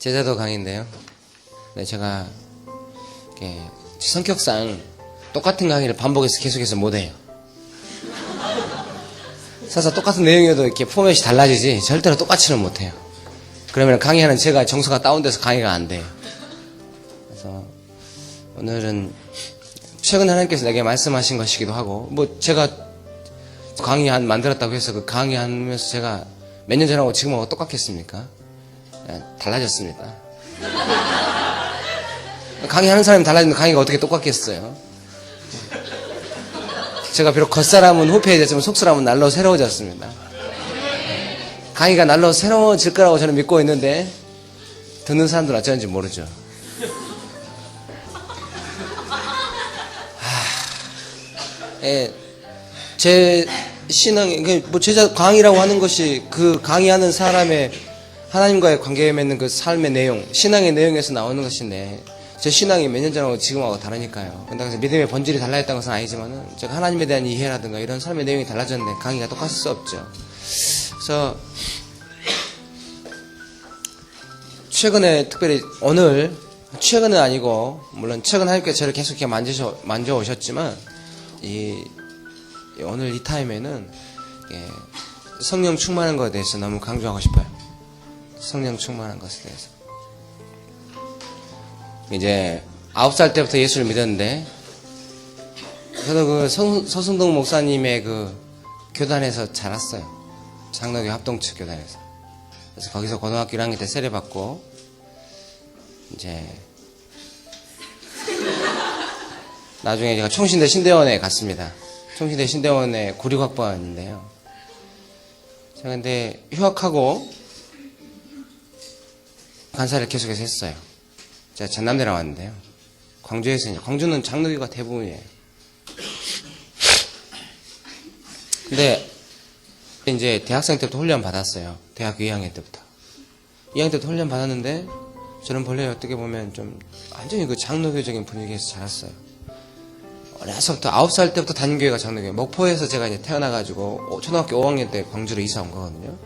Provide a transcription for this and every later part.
제자도 강의인데요. 네, 제가 이렇게 성격상 똑같은 강의를 반복해서 계속해서 못해요. 사실 똑같은 내용이어도 이렇게 포맷이 달라지지 절대로 똑같이는 못해요. 그러면 강의하는 제가 정서가 다운돼서 강의가 안 돼요. 그래서 오늘은 최근 하나님께서 내게 말씀하신 것이기도 하고 뭐 제가 강의 한 만들었다고 해서 그 강의하면서 제가 몇 년 전하고 지금하고 똑같겠습니까? 예, 달라졌습니다. 강의하는 사람이 달라지는데 강의가 어떻게 똑같겠어요? 제가 비록 겉사람은 후패해졌지만 속사람은 날로 새로워졌습니다. 강의가 날로 새로워질 거라고 저는 믿고 있는데 듣는 사람들은 어쩌는지 모르죠. 하, 예, 제 신앙이 그뭐 제자 강의라고 하는 것이 그 강의하는 사람의 하나님과의 관계에 맺는 그 삶의 내용, 신앙의 내용에서 나오는 것인데 제 신앙이 몇 년 전하고 지금하고 다르니까요. 근데 그래서 믿음의 본질이 달라졌다는 것은 아니지만은 제가 하나님에 대한 이해라든가 이런 삶의 내용이 달라졌는데 강의가 똑같을 수 없죠. 그래서 최근에 특별히 오늘 최근은 아니고 물론 최근 하나님께서 저를 계속 이렇게 만지셔 만져 오셨지만 이이 오늘 이 타임에는 예, 성령 충만한 것에 대해서 너무 강조하고 싶어요. 성령 충만한 것에 대해서. 이제 아홉 살 때부터 예수를 믿었는데 저도 그 서, 서승동 목사님의 그 교단에서 자랐어요. 장로교 합동측 교단에서. 그래서 거기서 고등학교 1학년 때 세례받고 이제 나중에 제가 총신대 신대원에 갔습니다. 총신대 신대원의 구륙학번인데요. 제가 근데 휴학하고 간사를 계속해서 했어요. 제가 전남대 나왔는데요. 광주에서 이제 광주는 장로교가 대부분이에요. 근데 이제 대학생 때부터 훈련 받았어요. 대학교 2학년 때부터. 2학년 때부터 훈련 받았는데 저는 본래 어떻게 보면 좀 완전히 그 장로교적인 분위기에서 자랐어요. 어려서부터 9살 때부터 다닌 교회가 장로교회. 목포에서 제가 이제 태어나가지고 초등학교 5학년 때 광주로 이사 온 거거든요.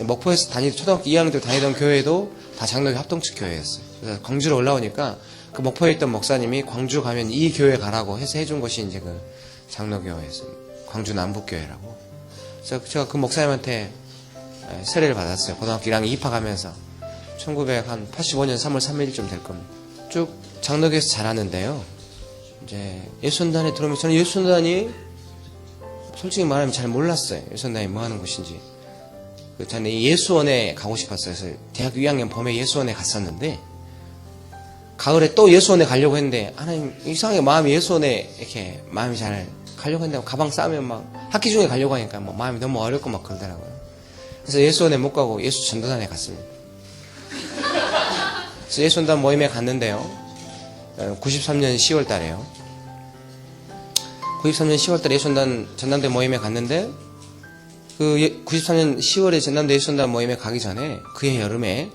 목포에서 다니 초등학교 2학년 때 다니던 교회도 다 장로교 합동측 교회였어요. 그래서 광주로 올라오니까 그 목포에 있던 목사님이 광주 가면 이 교회 가라고 해서 해준 것이 이제 그 장로교회에서 광주 남북교회라고. 그래서 제가 그 목사님한테 예, 세례를 받았어요. 고등학교 1학년 입학하면서 1985년 3월 3일쯤 될 겁니다. 쭉 장로교에서 자랐는데요. 이제 예수단에 들어오면 저는 예수단이 솔직히 말하면 잘 몰랐어요. 예수단이 뭐 하는 곳인지. 그이 예수원에 가고 싶었어요. 대학교 2학년 봄에 예수원에 갔었는데 가을에 또 예수원에 가려고 했는데 하나님 이상하게 마음이 예수원에 이렇게 마음이 잘 가려고 했는데 가방 싸면 막 학기 중에 가려고 하니까 뭐 마음이 너무 어렵고 막 그러더라고요. 그래서 예수원에 못 가고 예수 전도단에 갔습니다. 그래서 예수원단 모임에 갔는데요. 93년 10월 달에요. 93년 10월 달에 예수원단 전남대 모임에 갔는데 그 93년 10월에 전남대 예수원단 모임에 가기 전에 그해 여름에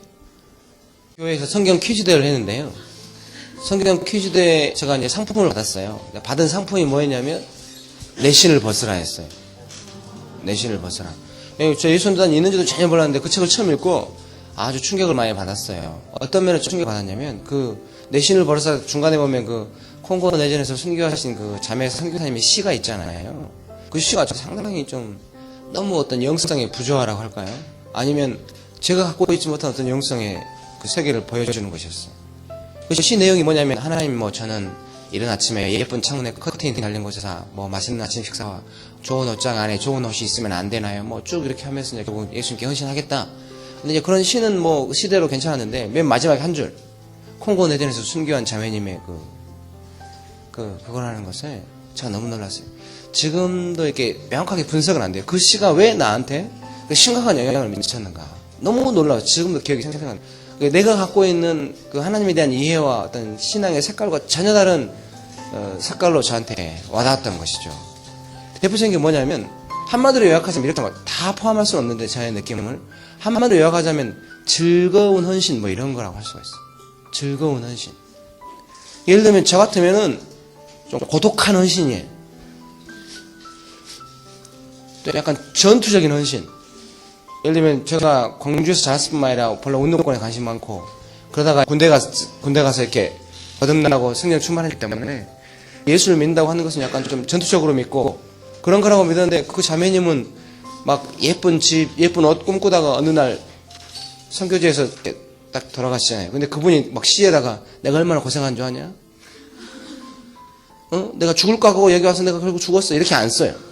교회에서 성경 퀴즈 대회를 했는데요. 성경 퀴즈 대회 제가 이제 상품을 받았어요. 받은 상품이 뭐였냐면 내신을 벗으라 했어요. 내신을 벗으라. 예, 저 예수원단 있는지도 전혀 몰랐는데 그 책을 처음 읽고 아주 충격을 많이 받았어요. 어떤 면에서 충격을 받았냐면 그 내신을 벌어서 중간에 보면 그 콩고 내전에서 순교하신 그 자매 선교사님의 시가 있잖아요. 그 시가 상당히 좀 너무 어떤 영성의 부조화라고 할까요? 아니면 제가 갖고 있지 못한 어떤 영성의 그 세계를 보여주는 것이었어요. 그시 내용이 뭐냐면 하나님 뭐 저는 이른 아침에 예쁜 창문에 커튼이 달린 곳에서 뭐 맛있는 아침 식사와 좋은 옷장 안에 좋은 옷이 있으면 안 되나요? 뭐 쭉 이렇게 하면서 이제 결국 예수님께 헌신하겠다. 근데 이제 그런 시는 뭐 시대로 괜찮았는데 맨 마지막에 한 줄. 콩고 내전에서 순교한 자매님의 그, 그, 그거라는 것에 제가 너무 놀랐어요. 지금도 이렇게 명확하게 분석은 안 돼요. 그 시가 왜 나한테 그 심각한 영향을 미쳤는가. 너무 놀라워요. 지금도 기억이 생생한. 내가 갖고 있는 그 하나님에 대한 이해와 어떤 신앙의 색깔과 전혀 다른 어, 색깔로 저한테 와닿았던 것이죠. 대표적인 게 뭐냐면 한마디로 요약하자면 이렇게 다 포함할 수는 없는데 저의 느낌을 한마디로 요약하자면 즐거운 헌신 뭐 이런 거라고 할 수가 있어요. 즐거운 헌신. 예를 들면 저 같으면은 좀 고독한 헌신이에요. 또 약간 전투적인 헌신. 예를 들면 제가 광주에서 자랐을 뿐만 아니라 별로 운동권에 관심 많고 그러다가 군대 가서, 군대 가서 이렇게 거듭나고 성령 충만했기 때문에 예수를 믿는다고 하는 것은 약간 좀 전투적으로 믿고 그런 거라고 믿었는데 그 자매님은 막 예쁜 집, 예쁜 옷 꿈꾸다가 어느 날 선교지에서 이렇게 딱 돌아가시잖아요. 근데 그분이 막 시에다가 내가 얼마나 고생한 줄 아냐? 어? 내가 죽을 까 하고 여기 와서 내가 결국 죽었어. 이렇게 안 써요.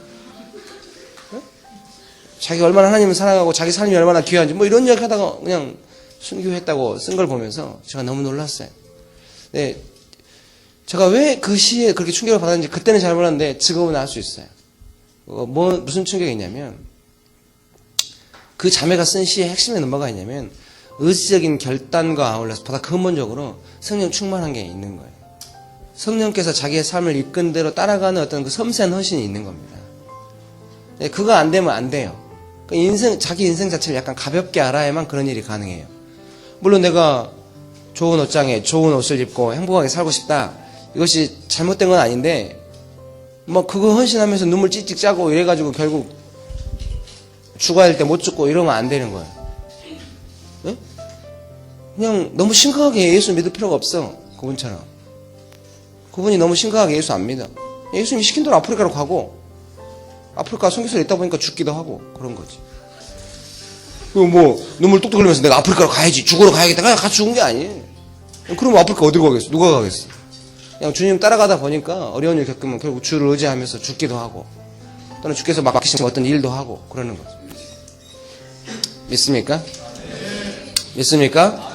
어? 자기가 얼마나 하나님을 사랑하고 자기 삶이 얼마나 귀한지 뭐 이런 이야기 하다가 그냥 순교했다고 쓴 걸 보면서 제가 너무 놀랐어요. 네, 제가 왜 그 시에 그렇게 충격을 받았는지 그때는 잘 몰랐는데 지금은 알 수 있어요. 어, 뭐 무슨 충격이 있냐면 그 자매가 쓴 시의 핵심에는 뭐가 있냐면 의지적인 결단과 아울러서 보다 근본적으로 성령 충만한 게 있는 거예요. 성령께서 자기의 삶을 이끈 대로 따라가는 어떤 그 섬세한 헌신이 있는 겁니다. 네, 그거 안 되면 안 돼요. 그 인생, 자기 인생 자체를 약간 가볍게 알아야만 그런 일이 가능해요. 물론 내가 좋은 옷장에 좋은 옷을 입고 행복하게 살고 싶다. 이것이 잘못된 건 아닌데, 뭐 그거 헌신하면서 눈물 찢찍 짜고 이래가지고 결국 죽어야 할 때 못 죽고 이러면 안 되는 거예요. 예? 그냥 너무 심각하게 예수 믿을 필요가 없어. 그분처럼. 그분이 너무 심각하게 예수 안 믿어. 예수님이 시킨 대로 아프리카로 가고, 아프리카 선교사에 있다 보니까 죽기도 하고, 그런 거지. 그리고 뭐, 눈물 뚝뚝 흘리면서 내가 아프리카로 가야지, 죽으러 가야겠다. 그냥 같이 죽은 게 아니에요. 그럼 아프리카 어디로 가겠어? 누가 가겠어? 그냥 주님 따라가다 보니까 어려운 일 겪으면 결국 주를 의지하면서 죽기도 하고, 또는 주께서 막 맡기신 어떤 일도 하고, 그러는 거죠. 믿습니까? 믿습니까?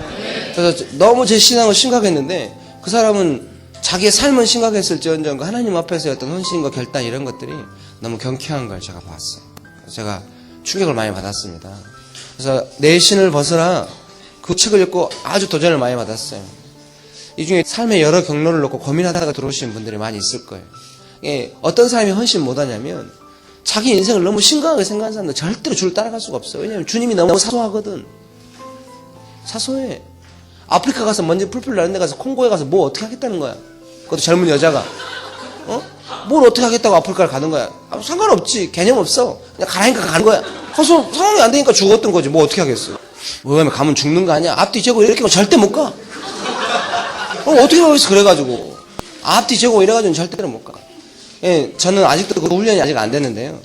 그래서 너무 제 신앙은 심각했는데 그 사람은 자기의 삶은 심각했을지언정 그 하나님 앞에서의 어떤 헌신과 결단 이런 것들이 너무 경쾌한 걸 제가 봤어요. 제가 충격을 많이 받았습니다. 그래서 내 신을 벗어라 그 책을 읽고 아주 도전을 많이 받았어요. 이 중에 삶의 여러 경로를 놓고 고민하다가 들어오신 분들이 많이 있을 거예요. 예, 어떤 사람이 헌신 못하냐면 자기 인생을 너무 심각하게 생각하는 사람들 절대로 주를 따라갈 수가 없어요. 왜냐하면 주님이 너무 사소하거든. 사소해. 아프리카 가서 먼지 풀풀 나는 데 가서 콩고에 가서 뭐 어떻게 하겠다는 거야. 그것도 젊은 여자가. 어? 뭘 어떻게 하겠다고 아프리카를 가는 거야. 아, 상관없지. 개념 없어. 그냥 가라니까 가는 거야. 가서 상황이 안 되니까 죽었던 거지. 뭐 어떻게 하겠어. 왜냐면 가면 죽는 거 아니야. 앞뒤 재고 이렇게 하면 절대 못 가. 어, 어떻게 하겠어. 그래가지고. 앞뒤 재고 이래가지고는 절대로 못 가. 예, 저는 아직도 그 훈련이 아직 안 됐는데요.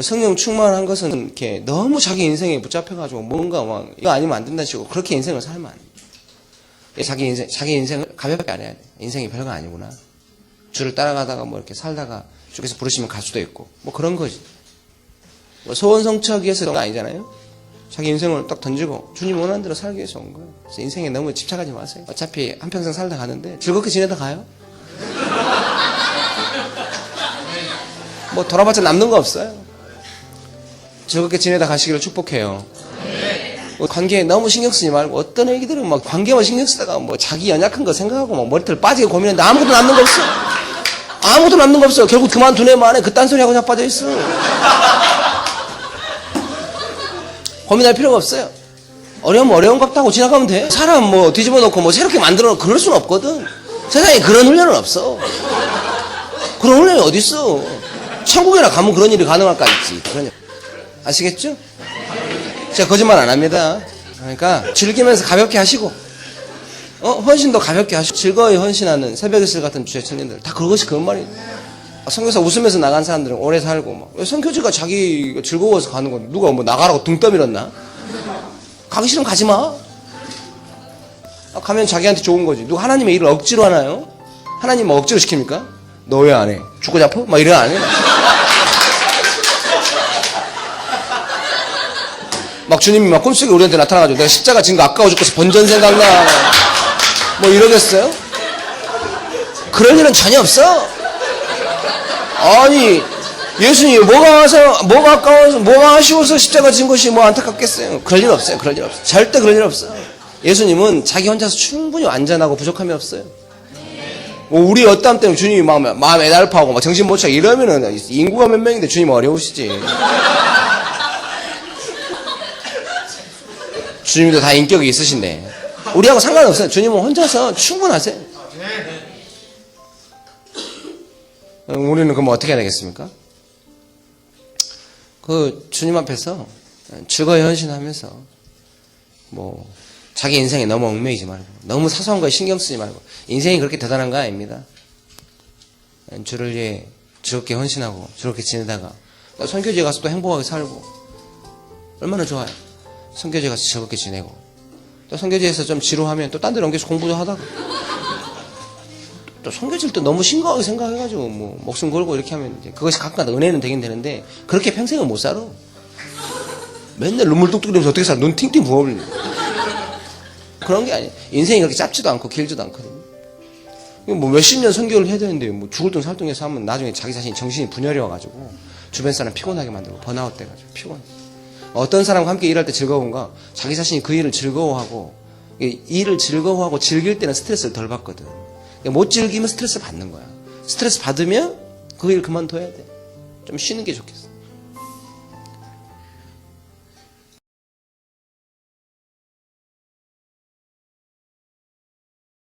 성령 충만한 것은 이렇게 너무 자기 인생에 붙잡혀가지고 뭔가 막 이거 아니면 안 된다 치고 그렇게 인생을 살면 안 돼. 자기 인생, 자기 인생을 가볍게 안 해야 돼. 인생이 별거 아니구나. 주를 따라가다가 뭐 이렇게 살다가 주께서 부르시면 갈 수도 있고 뭐 그런 거지. 뭐 소원 성취하기 위해서 그런 거 아니잖아요. 자기 인생을 딱 던지고 주님 원하는 대로 살기 위해서 온 거예요. 그래서 인생에 너무 집착하지 마세요. 어차피 한평생 살다 가는데 즐겁게 지내다 가요. 뭐 돌아봤자 남는 거 없어요. 즐겁게 지내다 가시기를 축복해요. 뭐 관계에 너무 신경 쓰지 말고 어떤 애기들은 막 관계만 신경 쓰다가 뭐 자기 연약한 거 생각하고 막 머리털 빠지게 고민했는데 아무것도 남는 거 없어. 아무것도 남는 거 없어. 결국 그만두네 만에 그딴 소리 하고 자빠져 있어. 고민할 필요가 없어요. 어려우면 어려운 것 같다고 지나가면 돼. 사람 뭐 뒤집어 놓고 뭐 새롭게 만들어 놓고 그럴 수는 없거든. 세상에 그런 훈련은 없어. 그런 훈련이 어딨어. 천국이나 가면 그런 일이 가능할까 있지. 일. 아시겠죠? 제가 거짓말 안 합니다. 그러니까 즐기면서 가볍게 하시고, 어, 헌신도 가볍게 하시고, 즐거이 헌신하는 새벽의 슬 같은 주의 청년들. 다 그것이 그 말이에요. 아, 선교사 웃으면서 나간 사람들은 오래 살고, 막. 왜 선교지가 자기 즐거워서 가는 건데, 누가 뭐 나가라고 등 떠밀었나? 가기 싫으면 가지 마. 아, 가면 자기한테 좋은 거지. 누가 하나님의 일을 억지로 하나요? 하나님 뭐 억지로 시킵니까? 너 왜 안 해? 죽고 잡어? 막 이래 안 해. 막 주님이 막 꿈속에 우리한테 나타나가지고 내가 십자가 진 거 아까워 죽겠어 본전 생각나 뭐 이러겠어요? 그런 일은 전혀 없어. 아니 예수님 뭐가 와서 뭐가 아까워서 뭐가 아쉬워서 십자가 진 것이 뭐 안타깝겠어요? 그럴 일 없어요 그럴 일 없어요. 절대 그럴 일 없어요. 예수님은 자기 혼자서 충분히 완전하고 부족함이 없어요. 뭐 우리 어땀 때문에 주님이 막 마음에 날파하고 막 정신 못 차고 이러면은 인구가 몇 명인데 주님 어려우시지. 주님도 다 인격이 있으신데 우리하고 상관없어요. 주님은 혼자서 충분하세요. 우리는 그럼 어떻게 해야 되겠습니까? 그 주님 앞에서 즐거이 헌신하면서 뭐 자기 인생에 너무 얽매이지 말고 너무 사소한 거에 신경 쓰지 말고 인생이 그렇게 대단한 거 아닙니다. 주를 위해 즐겁게 헌신하고 즐겁게 지내다가 또 선교지에 가서 또 행복하게 살고 얼마나 좋아요. 선교지에 가서 즐겁게 지내고 또 선교지에서 좀 지루하면 또 딴 데로 옮겨서 공부도 하다가 또 선교지를 또 너무 심각하게 생각해가지고 뭐 목숨 걸고 이렇게 하면 이제 그것이 가끔가다 은혜는 되긴 되는데 그렇게 평생은 못 살아. 맨날 눈물 뚝뚝 흘리면서 어떻게 살아? 눈 팅팅 부어버리네. 그런 게 아니야. 인생이 그렇게 짧지도 않고 길지도 않거든요. 뭐 몇십 년 선교를 해야 되는데 뭐 죽을 돈 살 돈에서 하면 나중에 자기 자신이 정신이 분열이 와가지고 주변 사람 피곤하게 만들고 번아웃 돼가지고 피곤해. 어떤 사람과 함께 일할 때 즐거운가? 자기 자신이 그 일을 즐거워하고 이 일을 즐거워하고 즐길 때는 스트레스를 덜 받거든. 그러니까 못 즐기면 스트레스 받는 거야. 스트레스 받으면 그 일 그만둬야 돼. 좀 쉬는 게 좋겠어.